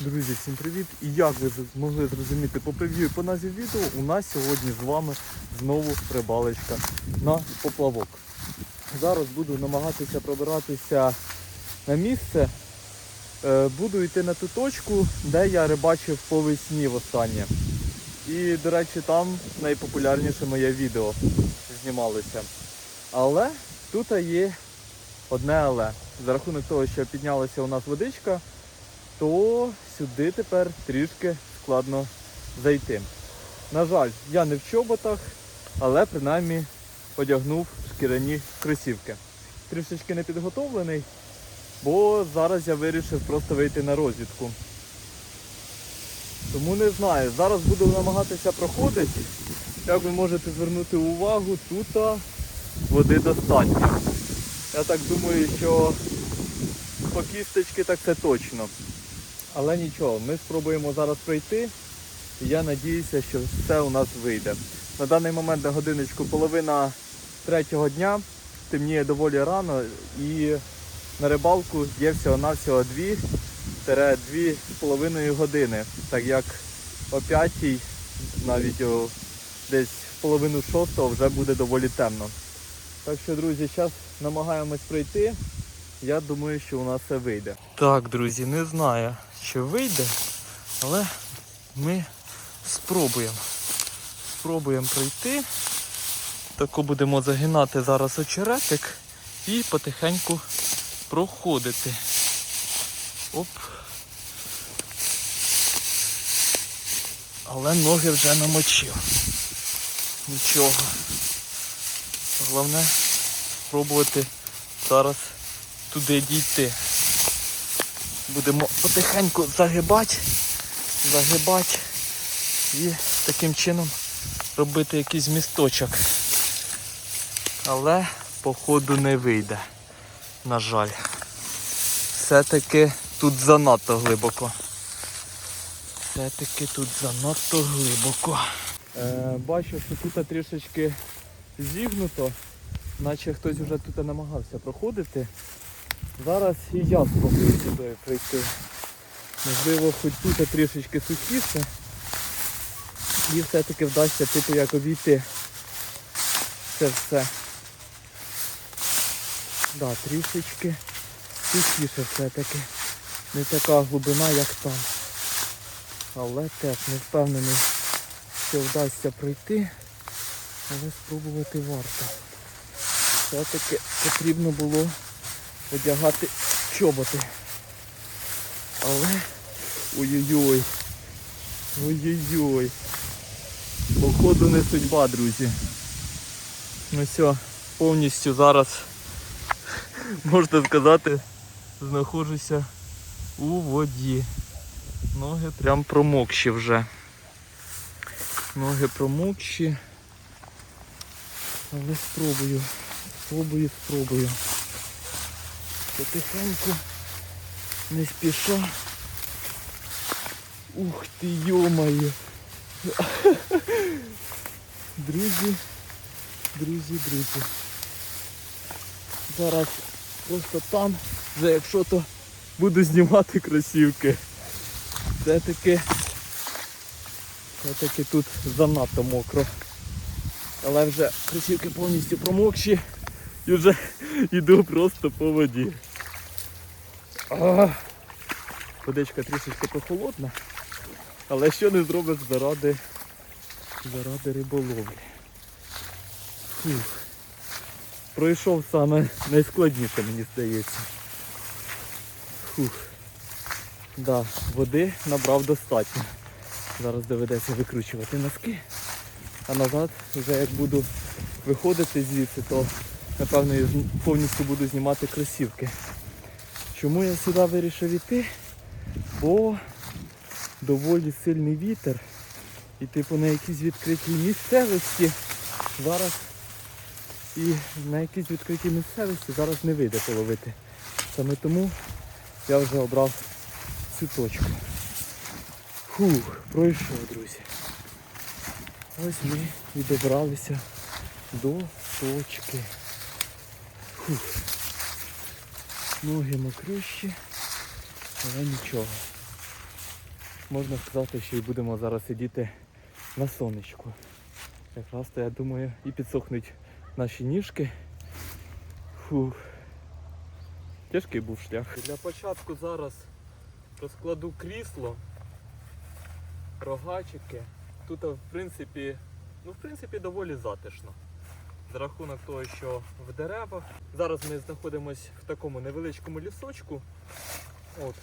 Друзі, всім привіт! І як ви змогли зрозуміти по прев'ю і по назві відео, у нас сьогодні з вами знову рибалочка на поплавок. Зараз буду намагатися пробиратися на місце. Е, Буду йти на ту точку, де я рибачив по весні востаннє. І, до речі, там найпопулярніше моє відео знімалося. Але тут є одне але. За рахунок того, що піднялася у нас водичка, то сюди тепер трішки складно зайти. На жаль, я не в чоботах, але принаймні одягнув шкіряні кросівки. Трішечки не підготовлений, бо зараз я вирішив просто вийти на розвідку. Тому не знаю. Зараз буду намагатися проходити. Як ви можете звернути увагу, тут води достатньо. Я так думаю, що по кісточки так це точно. Але нічого, ми спробуємо зараз пройти. І я надіюся, що все у нас вийде. На даний момент на годиночку половина третього дня, темніє доволі рано і на рибалку є всього-навсього 2-2,5 години. Так як о 5 навіть о, десь половину шостого вже буде доволі темно. Так що, друзі, зараз намагаємось пройти. Я думаю, що у нас все вийде. Так, друзі, не знаю, що вийде, але ми спробуємо. Спробуємо пройти. Тако будемо загинати зараз очеретик і потихеньку проходити. Оп. Але ноги вже намочив. Нічого. Головне спробувати зараз туди дійти. Будемо потихеньку загибати, загибати і таким чином робити якийсь місточок. Але походу не вийде. На жаль. Все-таки тут занадто глибоко. Все-таки тут занадто глибоко. Е, бачу, що тут трішечки зігнуто, наче хтось вже тут намагався проходити. Зараз і я спробую сюди прийти. Можливо, хоч тут трішечки сухіше. І все-таки вдасться типу як обійти це все. Да, трішечки сухіше все-таки. Не така глибина, як там. Але теж не впевнений, що вдасться пройти. Але спробувати варто. Все-таки потрібно було одягати чоботи. Але... Ой-ой-ой. Ой-ой-ой. Походу не судьба, друзі. Ну все, повністю зараз, можна сказати, знаходжуся у воді. Ноги прям промокші вже. Ноги промокші. Але спробую. Спробую, спробую потихеньку, не спіша. Ух ти, йомає. Друзі, друзі, друзі. Зараз просто там, вже якщо то буду знімати кросівки. Все-таки все-таки тут занадто мокро. Але вже кросівки повністю промокші і вже йду просто по воді. Водичка трішечки прохолодна, але що не зробиш заради, заради риболовлі. Фух. Пройшов саме найскладніше, мені здається. Фух. Да, води набрав достатньо. Зараз доведеться викручувати носки. А назад вже як буду виходити звідси, то напевно я повністю буду знімати кросівки. Чому я сюди вирішив іти? Бо доволі сильний вітер. І типу на якійсь відкритій місцевості зараз і на якійсь відкритій місцевості зараз не вийде половити. Саме тому я вже обрав цю точку. Фух, пройшов, друзі. Ось ми і добралися до точки. Фух. Ноги мокрющі, але нічого. можна сказати, що і будемо зараз сидіти на сонечку. Якраз то я думаю і підсохнуть наші ніжки. Фух. Тяжкий був шлях. Для початку зараз розкладу крісло, рогачики. Тут, в принципі, ну, в принципі, доволі затишно. За рахунок того, що в деревах. Зараз ми знаходимося в такому невеличкому лісочку. От.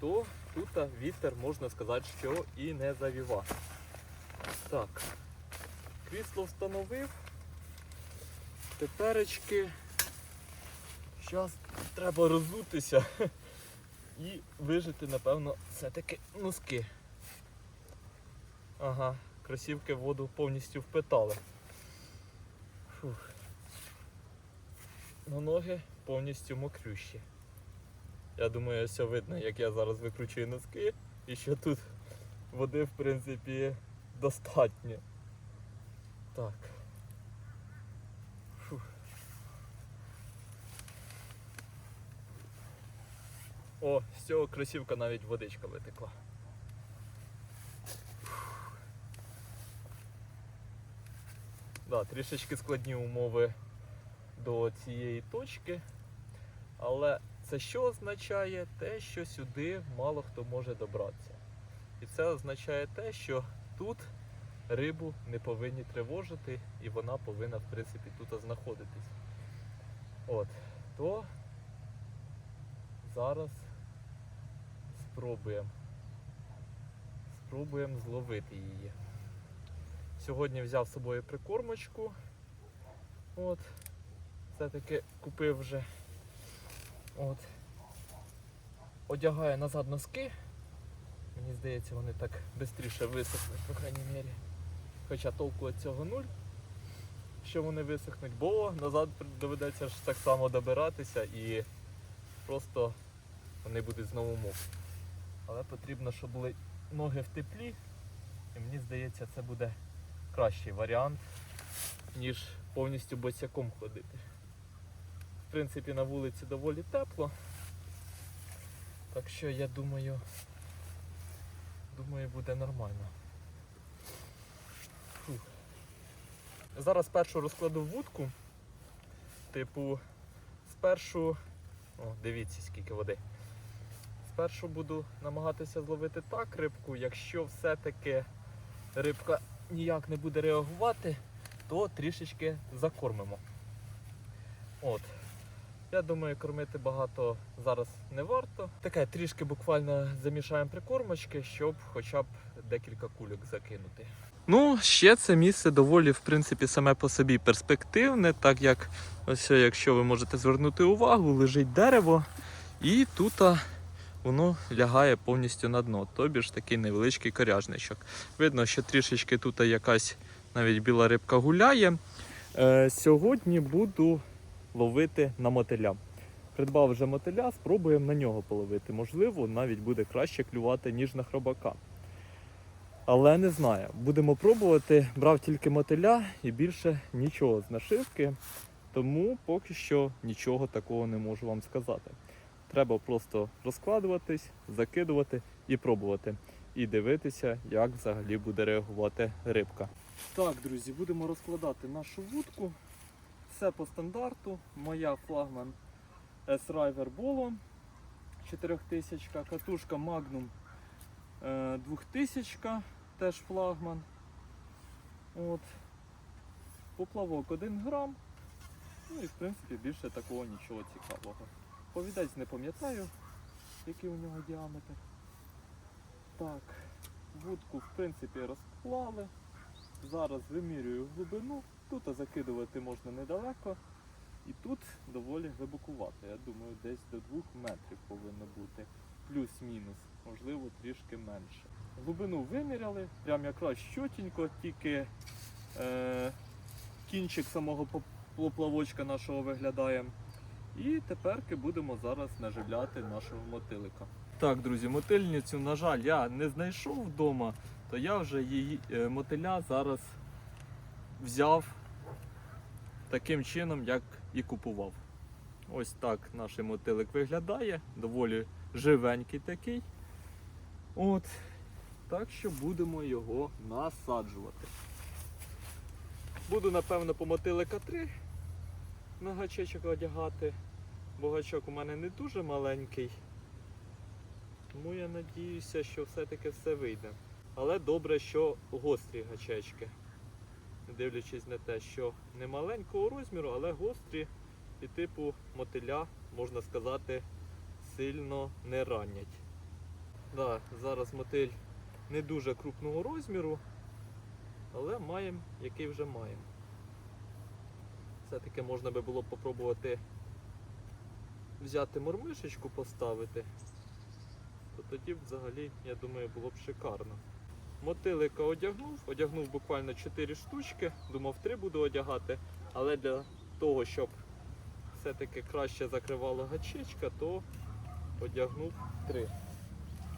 То тут вітер, можна сказати, що і не завіва. Так. Крісло встановив. Теперечки. Зараз треба розутися і вижити, напевно, все-таки носки. Ага, кросівки воду повністю впитали. Фух. Ну, ноги повністю мокрющі. Я думаю, все видно, як я зараз викручую носки і що тут води, в принципі, достатньо. Так. Фух. О, з цього кросівка навіть водичка витекла. Да, трішечки складні умови до цієї точки. Але це що означає? Те, що сюди мало хто може добратися. І це означає те, що тут рибу не повинні тривожити і вона повинна, в принципі, тут знаходитись. От, то зараз спробуємо. Спробуємо зловити її. Сьогодні взяв з собою прикормочку. От. Все-таки купив вже. От. Одягаю назад носки. Мені здається, вони так швидше висохнуть, по крайній мірі. Хоча толку від цього нуль, що вони висохнуть, бо назад доведеться ж так само добиратися і просто вони будуть знову мокнути. Але потрібно, щоб були ноги в теплі. І мені здається, це буде кращий варіант, ніж повністю босяком ходити. В принципі, на вулиці доволі тепло. Так що я думаю, думаю, буде нормально. Фух. Зараз спершу розкладу вудку. Типу, спершу... О, дивіться скільки води. Спершу буду намагатися зловити так рибку, якщо все-таки рибка ніяк не буде реагувати, то трішечки закормимо. От. Я думаю, кормити багато зараз не варто. Таке трішки буквально замішаємо прикормочки, щоб хоча б декілька кульок закинути. Ну, ще це місце доволі, в принципі, саме по собі перспективне, так як ось, якщо ви можете звернути увагу, лежить дерево, і тут воно лягає повністю на дно, тобі ж такий невеличкий коряжничок. Видно, що трішечки тут якась навіть біла рибка гуляє. Е, сьогодні буду ловити на мотиля. Придбав вже мотиля, спробуємо на нього половити. Можливо, навіть буде краще клювати, ніж на хробака. Але не знаю. Будемо пробувати. Брав тільки мотиля і більше нічого з нашивки. Тому поки що нічого такого не можу вам сказати. Треба просто розкладуватись, закидувати і пробувати. І дивитися, як взагалі буде реагувати рибка. Так, друзі, будемо розкладати нашу вудку. Все по стандарту. Моя флагман S-River Bolo 4000, катушка Magnum е, 2000, теж флагман. От. Поплавок 1 грам. Ну і в принципі більше такого нічого цікавого. Повідець не пам'ятаю, який у нього діаметр. Так, вудку в принципі розклали. Зараз вимірюю глибину. Тут закидувати можна недалеко. І тут доволі глибокувато. Я думаю, десь до 2 метрів повинно бути. Плюс-мінус, можливо, трішки менше. Глибину виміряли, прям якраз щотенько, тільки е, кінчик самого поп- поплавочка нашого виглядає. І теперки будемо зараз наживляти нашого мотилика. Так, друзі, мотильницю, на жаль, я не знайшов вдома, то я вже її е, мотиля зараз взяв таким чином, як і купував. Ось так наш мотилик виглядає, доволі живенький такий. От. Так що будемо його насаджувати. Буду, напевно, по мотилика 3 на гачечок одягати. Бо гачок у мене не дуже маленький. Тому я надіюся, що все-таки все вийде. Але добре, що гострі гачечки. Дивлячись на те, що не маленького розміру, але гострі і типу мотиля, можна сказати, сильно не ранять. Да, зараз мотиль не дуже крупного розміру, але маємо, який вже маємо. Все-таки можна би було попробувати взяти мормишечку, поставити, то тоді взагалі, я думаю, було б шикарно. Мотилика одягнув, одягнув буквально 4 штучки, думав 3 буду одягати, але для того, щоб все-таки краще закривала гачечка, то одягнув 3.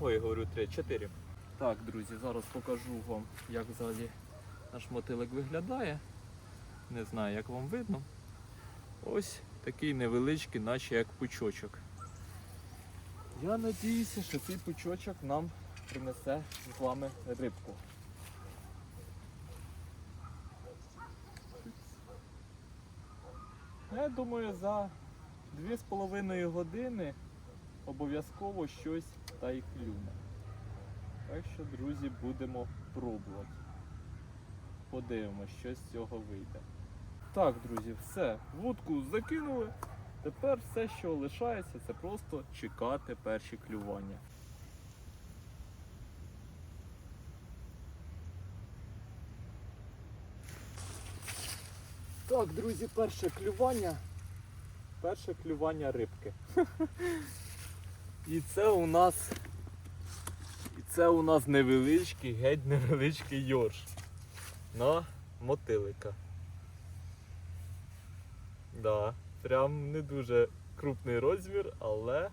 Ой, говорю 3, 4. Так, друзі, зараз покажу вам, як взагалі наш мотилик виглядає. Не знаю, як вам видно. Ось такий невеличкий, наче як пучочок. Я надіюся, що цей пучочок нам принесе з вами рибку. Я думаю, за 2,5 години обов'язково щось та й клюне. Так що, друзі, будемо пробувати. Подивимось, що з цього вийде. Так, друзі, все. Вудку закинули. Тепер все, що лишається, це просто чекати перші клювання. Так, друзі, перше клювання. Перше клювання рибки. І це у нас. І це у нас невеличкий, геть невеличкий йорш. На мотилика. Да, прям не дуже крупний розмір, але.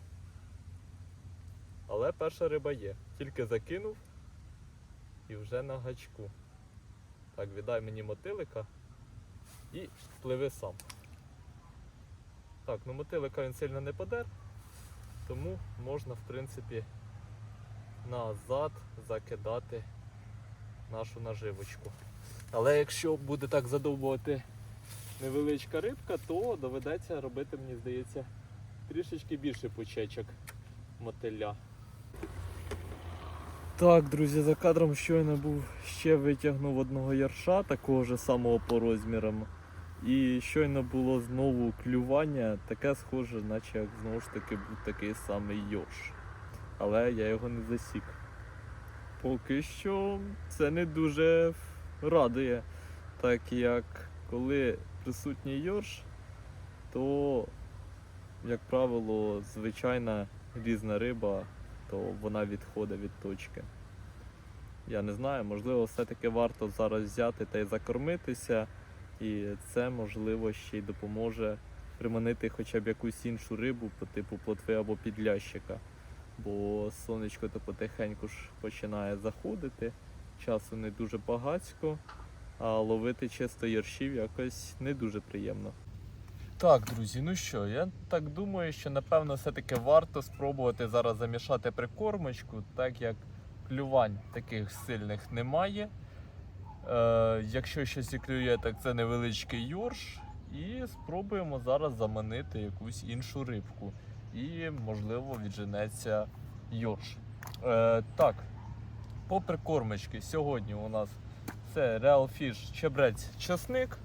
Але перша риба є. Тільки закинув і вже на гачку. Так, віддай мені мотилика і пливи сам. Так, ну мотилика він сильно не подер, тому можна в принципі назад закидати нашу наживочку. Але якщо буде так задовбувати невеличка рибка, то доведеться робити, мені здається, трішечки більше пучечок мотиля. Так, друзі, за кадром щойно був ще витягнув одного ярша, такого ж самого по розмірам. І щойно було знову клювання, таке схоже, наче як знову ж таки був такий самий йорш. Але я його не засік. Поки що це не дуже радує, так як коли присутній йорш, то, як правило, звичайна різна риба, то вона відходить від точки. Я не знаю, можливо, все-таки варто зараз взяти та й закормитися, і це можливо ще й допоможе приманити хоча б якусь іншу рибу по типу плотви або підлящика. Бо сонечко то потихеньку ж починає заходити, часу не дуже багацько, а ловити чисто яршів якось не дуже приємно. Так, друзі, ну що, я так думаю, що напевно все-таки варто спробувати зараз замішати прикормочку, так як клювань таких сильних немає. Е, якщо щось і клює, так це невеличкий юрш. І спробуємо зараз заманити якусь іншу рибку. І, можливо, відженеться йорш. Е, так, по прикормочки сьогодні у нас це Real Fish чебрець часник.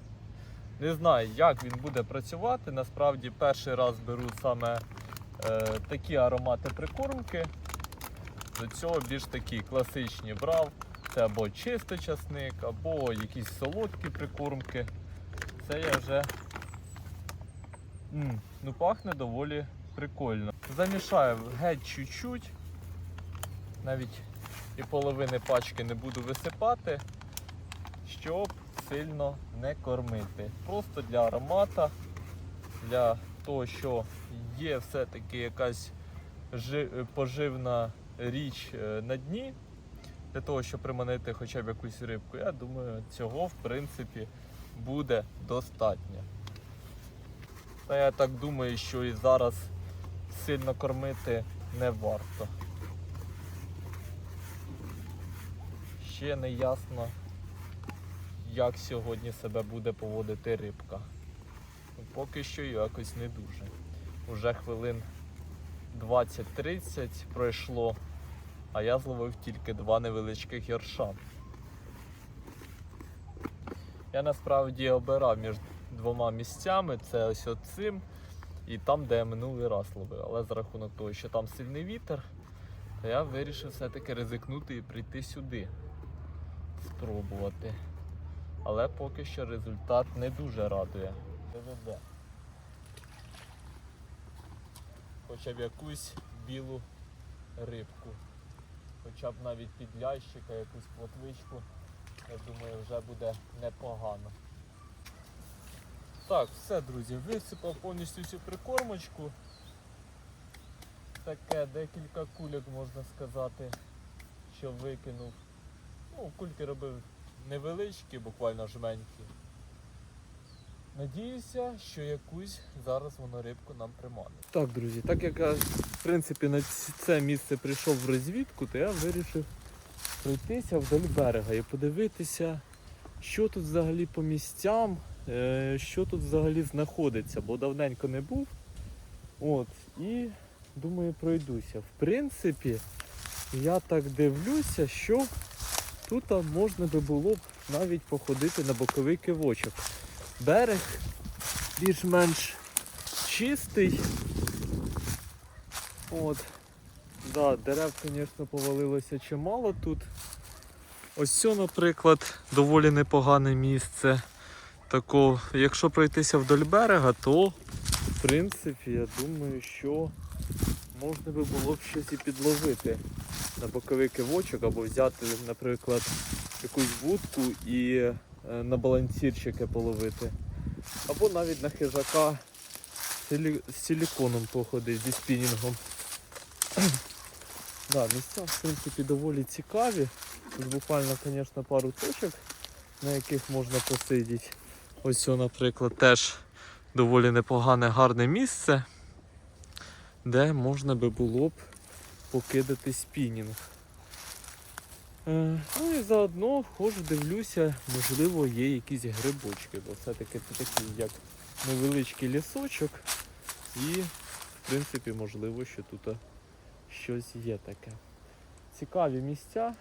Не знаю, як він буде працювати. Насправді перший раз беру саме е, такі аромати прикормки. До цього більш такі класичні брав. Це або чистий часник, або якісь солодкі прикормки. Це я вже М, ну пахне доволі прикольно. Замішаю геть чуть-чуть. Навіть і половини пачки не буду висипати, щоб сильно не кормити. Просто для аромата, для того, що є все-таки якась поживна річ е, на дні, для того, щоб приманити хоча б якусь рибку, я думаю, цього в принципі буде достатньо. Та я так думаю, що і зараз сильно кормити не варто. ще не ясно, як сьогодні себе буде поводити рибка. Ну, Поки що якось не дуже. Уже хвилин 20-30 пройшло, а я зловив тільки два невеличких ярша. Я насправді обирав між двома місцями, це ось оцим і там, де я минулий раз ловив. Але за рахунок того, що там сильний вітер, то я вирішив все-таки ризикнути і прийти сюди. Спробувати. Але поки що результат не дуже радує. ДВБ. Хоча б якусь білу рибку. Хоча б навіть підлящика, якусь плотвичку, я думаю, вже буде непогано. Так, все, друзі, висипав повністю всю прикормочку. Таке декілька кульок, можна сказати, що викинув. Ну, кульки робив невеличкі, буквально жменькі. Надіюся, що якусь зараз воно рибку нам примане. Так, друзі, так як я в принципі на це місце прийшов в розвідку, то я вирішив пройтися вдоль берега і подивитися, що тут взагалі по місцям, е, що тут взагалі знаходиться, бо давненько не був. От, і думаю, пройдуся. В принципі, я так дивлюся, що тут можна би було б навіть походити на боковий кивочок. Берег більш-менш чистий. От. Да, дерев, звісно, повалилося чимало тут. Ось це, наприклад, доволі непогане місце. Тако, якщо пройтися вдоль берега, то в принципі я думаю, що можна би було б щось і підловити на боковий кивочок або взяти, наприклад, якусь вудку і е, на балансірчики половити. Або навіть на хижака з силіконом походити зі спінінгом. да, місця в принципі доволі цікаві. Тут буквально, звісно, пару точок, на яких можна посидіти. Ось, наприклад, теж доволі непогане, гарне місце, де можна би було б покидати спінінг. Е, Ну і заодно вхожу, дивлюся, можливо, є якісь грибочки, бо все-таки це такий як невеличкий лісочок. І, в принципі, можливо, що тут щось є таке. Цікаві місця.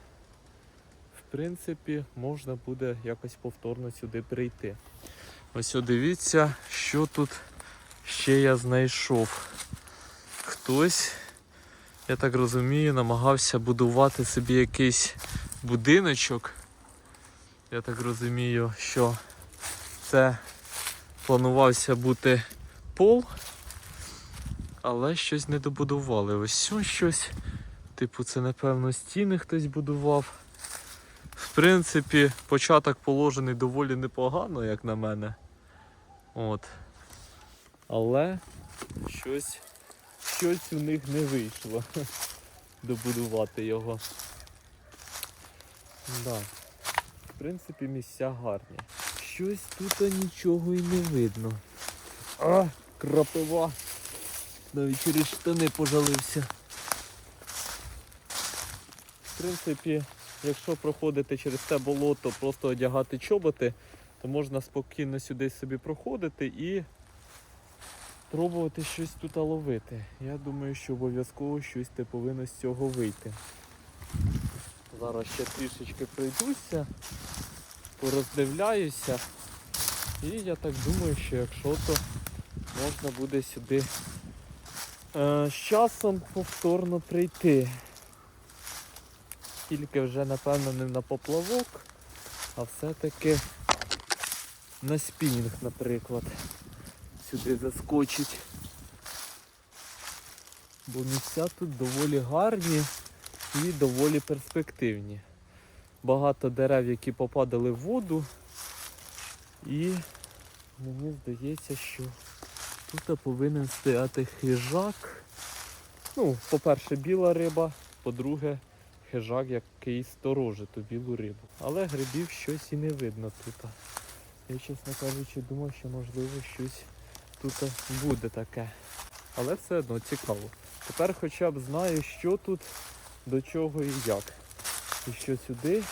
В принципі, можна буде якось повторно сюди прийти. Ось дивіться, що тут ще я знайшов. Хтось, я так розумію, намагався будувати собі якийсь будиночок. Я так розумію, що це планувався бути пол, але щось не добудували. Ось ось щось. Типу, це напевно стіни хтось будував. В принципі, початок положений доволі непогано, як на мене. От. Але щось, щось у них не вийшло добудувати його. Да. В принципі, місця гарні. Щось тут нічого і не видно. А, крапива. Навіть через штани пожалився. В принципі, якщо проходити через це болото, просто одягати чоботи, то можна спокійно сюди собі проходити і пробувати щось тут ловити. Я думаю, що обов'язково щось те повинно з цього вийти. Зараз ще трішечки пройдуся, пороздивляюся. І я так думаю, що якщо то можна буде сюди е, з часом повторно прийти. Тільки вже напевно не на поплавок, а все-таки на спінінг, наприклад. Сюди заскочить. Бо місця тут доволі гарні і доволі перспективні. Багато дерев, які попадали в воду. І мені здається, що тут повинен стояти хижак. Ну, по-перше, біла риба, по-друге, хижак, який сторожить ту білу рибу. Але грибів щось і не видно тут. Я, чесно кажучи, думав, що можливо щось тут буде таке. Але все одно цікаво. Тепер хоча б знаю, що тут, до чого і як. І що сюди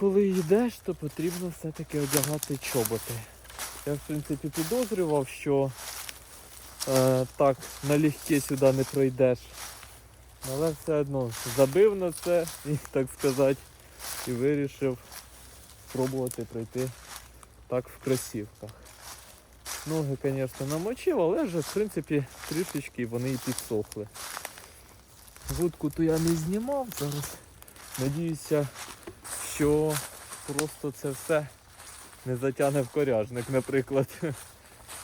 коли йдеш, то потрібно все-таки одягати чоботи. Я, в принципі, підозрював, що е, так налегке сюди не пройдеш. Але все одно забив на це, так сказати, і вирішив спробувати пройти так в кросівках. Ноги, звісно, намочив, але вже в принципі трішечки вони і підсохли. Вудку то я не знімав зараз. Надіюся, що просто це все не затягне в коряжник, наприклад.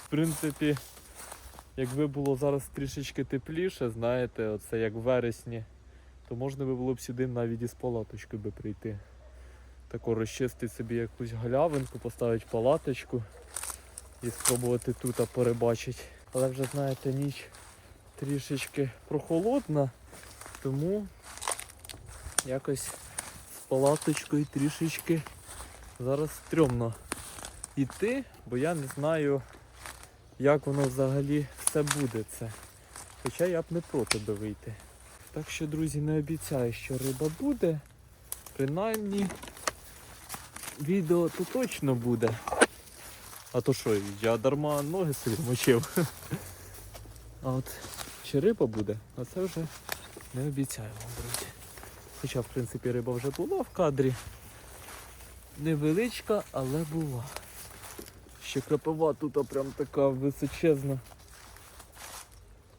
В принципі, якби було зараз трішечки тепліше, знаєте, оце як в вересні, то можна би було б сюди навіть із палаточкою би прийти. Тако розчистити собі якусь галявинку, поставити палаточку і спробувати тут порибачити. Але вже знаєте, ніч трішечки прохолодна, тому якось з палаточкою трішечки зараз стрьомно йти, бо я не знаю, як воно взагалі все буде це. Хоча я б не проти би вийти. Так що, друзі, не обіцяю, що риба буде. Принаймні відео то точно буде. А то що, я дарма ноги собі мочив. А от чи риба буде, а це вже не обіцяю вам, друзі. Хоча, в принципі, риба вже була в кадрі. Невеличка, але була. Ще крапива тут прям така височезна.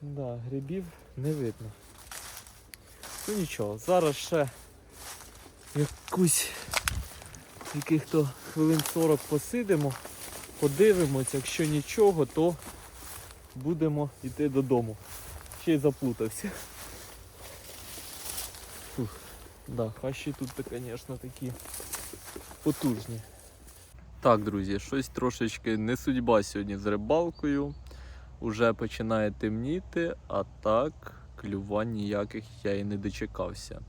Да, грибів не видно. Ну нічого, зараз ще якусь яких-то хвилин 40 посидимо, подивимось, якщо нічого, то будемо йти додому. Ще й заплутався. Фух. Да, хащі тут, звісно, такі потужні. Так, друзі, щось трошечки не судьба сьогодні з рибалкою. Уже починає темніти, а так клювань ніяких я і не дочекався.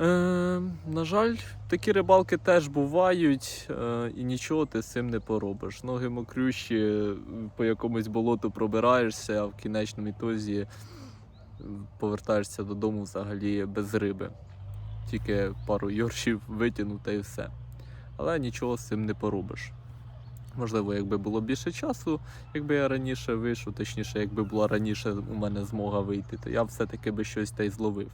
Е, на жаль, такі рибалки теж бувають, е, і нічого ти з цим не поробиш. Ноги мокрющі, по якомусь болоту пробираєшся, а в кінечному ітозі е, повертаєшся додому взагалі без риби. Тільки пару йоршів витягнув та і все. Але нічого з цим не поробиш. Можливо, якби було більше часу, якби я раніше вийшов, точніше, якби була раніше у мене змога вийти, то я все-таки би щось та й зловив.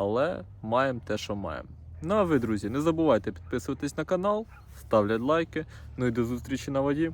Але маємо те, що маємо. Ну а ви, друзі, не забувайте підписуватись на канал, ставлять лайки. Ну і до зустрічі на воді.